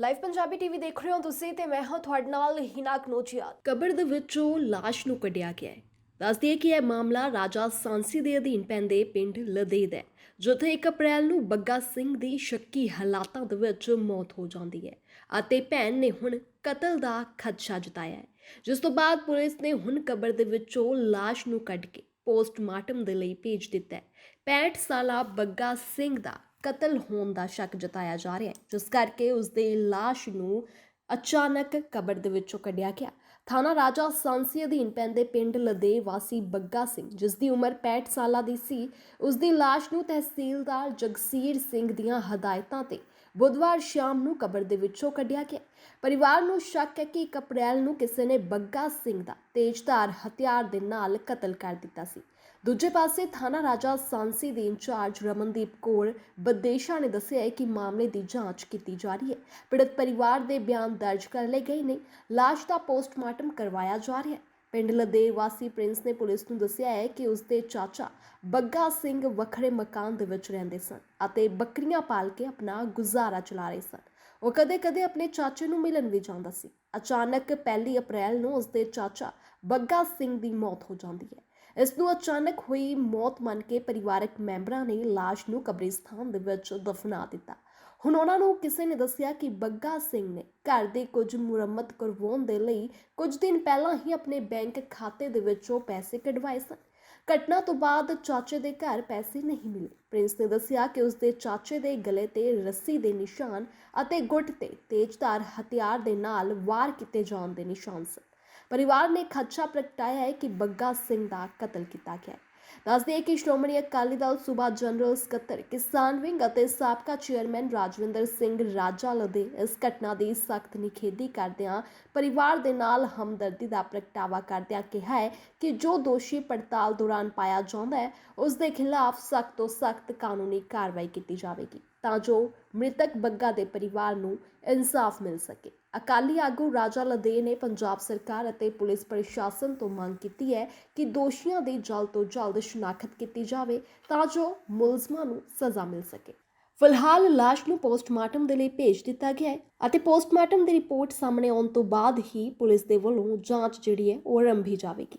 Live Punjabi TV ਦੇਖ ਰਹੇ ਹੋ ਤੁਸੀਂ ਤੇ ਮੈਂ ਹਾਂ ਤੁਹਾਡੇ ਨਾਲ ਹਿਨਾ ਕਨੋਚੀਆ ਕਬਰ ਦੇ ਵਿੱਚੋਂ ਲਾਸ਼ ਨੂੰ ਕੱਢਿਆ ਗਿਆ ਹੈ। ਦੱਸਦੀ ਹੈ ਕਿ ਇਹ ਮਾਮਲਾ ਰਾਜਾ ਸਾਂਸੀ ਦੇ ਅਧੀਨ ਪੈਂਦੇ ਪਿੰਡ ਲਦੇ ਦਾ ਹੈ, ਜਿੱਥੇ 1 ਅਪ੍ਰੈਲ ਨੂੰ ਬੱਗਾ ਸਿੰਘ ਦੀ ਸ਼ੱਕੀ ਹਾਲਾਤਾਂ ਦੇ ਵਿੱਚ ਮੌਤ ਹੋ ਜਾਂਦੀ ਹੈ ਅਤੇ ਭੈਣ ਨੇ ਹੁਣ ਕਤਲ ਦਾ ਖਦਸ਼ਾ ਜਤਾਇਆ ਹੈ ਜਿਸ ਤੋਂ ਬਾਅਦ ਪੁਲਿਸ ਨੇ ਹੁਣ ਕਬਰ ਦੇ ਵਿੱਚੋਂ ਲਾਸ਼ ਨੂੰ ਕੱਢ ਕੇ ਪੋਸਟਮਾਰਟਮ ਦੇ ਲਈ ਭੇਜ ਦਿੱਤਾ ਹੈ। 65 ਸਾਲਾ ਬੱਗਾ ਸਿੰਘ ਦਾ ਕਤਲ ਹੋਣ ਦਾ ਸ਼ੱਕ ਜਤਾਇਆ ਜਾ ਰਿਹਾ ਹੈ, ਜਿਸ ਕਰਕੇ ਉਸ ਦੇ ਲਾਸ਼ ਨੂੰ ਅਚਾਨਕ ਕਬਰ ਦੇ ਵਿੱਚੋਂ ਕੱਢਿਆ ਗਿਆ। ਥਾਣਾ ਰਾਜਾ ਸਾਂਸੀ ਅਧੀਨ ਪੈਂਦੇ ਪਿੰਡ ਲਦੇ ਵਾਸੀ ਬੱਗਾ ਸਿੰਘ, ਜਿਸ ਦੀ ਉਮਰ 65 ਸਾਲਾਂ ਦੀ ਸੀ ਉਸ ਦੀ ਲਾਸ਼ ਨੂੰ ਤਹਿਸੀਲਦਾਰ ਜਗਸੀਰ ਸਿੰਘ ਦੀਆਂ ਹਦਾਇਤਾਂ ਤੇ ਬੁੱਧਵਾਰ ਸ਼ਾਮ ਨੂੰ ਕਬਰ ਦੇ ਵਿੱਚੋਂ ਕੱਢਿਆ ਗਿਆ। ਪਰਿਵਾਰ ਨੂੰ ਸ਼ੱਕ ਹੈ ਕਿ 1 ਅਪ੍ਰੈਲ ਨੂੰ ਕਿਸੇ ਨੇ ਬੱਗਾ ਸਿੰਘ ਦਾ ਤੇਜ਼ਧਾਰ ਹਥਿਆਰ ਦੇ ਨਾਲ ਕਤਲ ਕਰ ਦਿੱਤਾ ਸੀ। ਦੂਜੇ ਪਾਸੇ ਥਾਣਾ ਰਾਜਾ ਸਾਂਸੀ ਦੇ ਇੰਚਾਰਜ ਰਮਨਦੀਪ ਕੌਰ ਬਦੇਸ਼ਾ ਨੇ ਦੱਸਿਆ ਹੈ ਕਿ ਮਾਮਲੇ ਦੀ ਜਾਂਚ ਕੀਤੀ ਜਾ ਰਹੀ ਹੈ। ਪੀੜਤ ਪਰਿਵਾਰ ਦੇ ਬਿਆਨ ਦਰਜ ਕਰ ਲਏ ਗਏ ਨੇ। ਲਾਸ਼ ਦਾ ਪੋਸਟਮਾਰਟਮ ਕਰਵਾਇਆ ਜਾ ਰਿਹਾ ਹੈ। ਪਿੰਡ ਲਦੇ ਵਾਸੀ ਪ੍ਰਿੰਸ ਨੇ ਪੁਲਿਸ ਨੂੰ ਦੱਸਿਆ ਹੈ ਕਿ ਉਸ ਦੇ ਚਾਚਾ ਬੱਗਾ ਸਿੰਘ ਵੱਖਰੇ ਮਕਾਨ ਦੇ ਵਿੱਚ ਰਹਿੰਦੇ ਸਨ ਅਤੇ ਬੱਕਰੀਆਂ ਪਾਲ ਕੇ ਆਪਣਾ ਗੁਜ਼ਾਰਾ ਚਲਾ ਰਹੇ ਸਨ। ਉਹ ਕਦੇ-ਕਦੇ ਆਪਣੇ ਚਾਚੇ ਨੂੰ ਮਿਲਣ ਵੀ ਜਾਂਦਾ ਸੀ। ਅਚਾਨਕ 1 ਅਪ੍ਰੈਲ ਨੂੰ ਉਸ ਦੇ ਚਾਚਾ ਬੱਗਾ ਸਿੰਘ ਦੀ ਮੌਤ ਹੋ ਜਾਂਦੀ ਹੈ। ਇਸ ਨੂੰ ਅਚਾਨਕ ਹੋਈ ਮੌਤ ਮੰਨ ਕੇ ਪਰਿਵਾਰਕ ਮੈਂਬਰਾਂ ਨੇ ਲਾਸ਼ ਨੂੰ ਕਬਰਿਸਤਾਨ ਦੇ ਵਿੱਚ ਦਫਨਾ ਦਿੱਤਾ। ਹੁਣ ਉਹਨਾਂ ਨੂੰ ਕਿਸੇ ਨੇ ਦੱਸਿਆ ਕਿ ਬੱਗਾ ਸਿੰਘ ਨੇ ਘਰ ਦੇ ਕੁਝ ਮੁਰੰਮਤ ਕਰਵਾਉਣ ਦੇ ਲਈ ਕੁਝ ਦਿਨ ਪਹਿਲਾਂ ਹੀ ਆਪਣੇ ਬੈਂਕ ਖਾਤੇ ਦੇ ਵਿੱਚੋਂ ਪੈਸੇ ਕਢਵਾਏ ਸਨ। ਘਟਨਾ ਤੋਂ ਬਾਅਦ ਚਾਚੇ ਦੇ ਘਰ ਪੈਸੇ ਨਹੀਂ ਮਿਲੇ। ਪ੍ਰਿੰਸ ਨੇ ਦੱਸਿਆ ਕਿ ਉਸ ਦੇ ਚਾਚੇ ਦੇ ਗਲੇ ਤੇ ਰੱਸੀ ਦੇ ਨਿਸ਼ਾਨ ਅਤੇ ਗੁੱਟ ਤੇ ਤੇਜ਼ਧਾਰ ਹਥਿਆਰ ਦੇ ਨਾਲ ਵਾਰ ਕੀਤੇ ਜਾਣ ਦੇ ਨਿਸ਼ਾਨ ਸਨ। ਪਰਿਵਾਰ ਨੇ ਖਦਸ਼ਾ ਪ੍ਰਗਟਾਇਆ ਹੈ ਕਿ ਬੱਗਾ ਸਿੰਘ ਦਾ ਕਤਲ ਕੀਤਾ ਗਿਆ ਹੈ। ਦੱਸਦੇ ਹੈ ਕਿ ਸ਼੍ਰੋਮਣੀ ਅਕਾਲੀ ਦਲ ਸੂਬਾ ਜਨਰਲ ਸਕੱਤਰ ਕਿਸਾਨ ਵਿੰਗ ਅਤੇ ਸਾਬਕਾ ਚੇਅਰਮੈਨ ਰਾਜਵਿੰਦਰ ਸਿੰਘ ਰਾਜਾ ਲਦੇ ਇਸ ਘਟਨਾ ਦੀ ਸਖਤ ਨਿਖੇਧੀ ਕਰਦਿਆਂ ਪਰਿਵਾਰ ਦੇ ਨਾਲ ਹਮਦਰਦੀ ਦਾ ਪ੍ਰਗਟਾਵਾ ਕਰਦਿਆਂ ਕਿਹਾ ਹੈ ਕਿ ਜੋ ਦੋਸ਼ੀ ਪੜਤਾਲ ਦੌਰਾਨ ਪਾਇਆ ਜਾਂਦਾ ਹੈ, ਉਸ ਦੇ ਖਿਲਾਫ ਸਖਤ ਤੋਂ ਸਖਤ ਕਾਨੂੰਨੀ ਕਾਰਵਾਈ ਕੀਤੀ ਜਾਵੇਗੀ। ਤਾਂ ਜੋ ਮ੍ਰਿਤਕ ਬੱਗਾ ਦੇ ਪਰਿਵਾਰ ਨੂੰ ਇਨਸਾਫ ਮਿਲ ਸਕੇ। ਅਕਾਲੀ ਆਗੂ ਰਾਜਾ ਲਦੇ ਨੇ ਪੰਜਾਬ ਸਰਕਾਰ ਅਤੇ ਪੁਲਿਸ ਪ੍ਰਸ਼ਾਸਨ ਤੋਂ ਮੰਗ ਕੀਤੀ ਹੈ ਕਿ ਦੋਸ਼ੀਆਂ ਦੀ ਜਲਦ ਤੋਂ ਜਲਦ ਸ਼ਨਾਖਤ ਕੀਤੀ ਜਾਵੇ ਤਾਂ ਜੋ ਮੁਲਜ਼ਮਾਂ ਨੂੰ ਸਜ਼ਾ ਮਿਲ ਸਕੇ। ਫਿਲਹਾਲ ਲਾਸ਼ ਨੂੰ ਪੋਸਟਮਾਰਟਮ ਦੇ ਲਈ ਭੇਜ ਦਿੱਤਾ ਗਿਆ ਹੈ ਅਤੇ ਪੋਸਟਮਾਰਟਮ ਦੀ ਰਿਪੋਰਟ ਸਾਹਮਣੇ ਆਉਣ ਤੋਂ ਬਾਅਦ ਹੀ ਪੁਲਿਸ ਦੇ ਵੱਲੋਂ ਜਾਂਚ ਜਿਹੜੀ ਹੈ ਉਹ ਆਰੰਭੀ ਜਾਵੇਗੀ।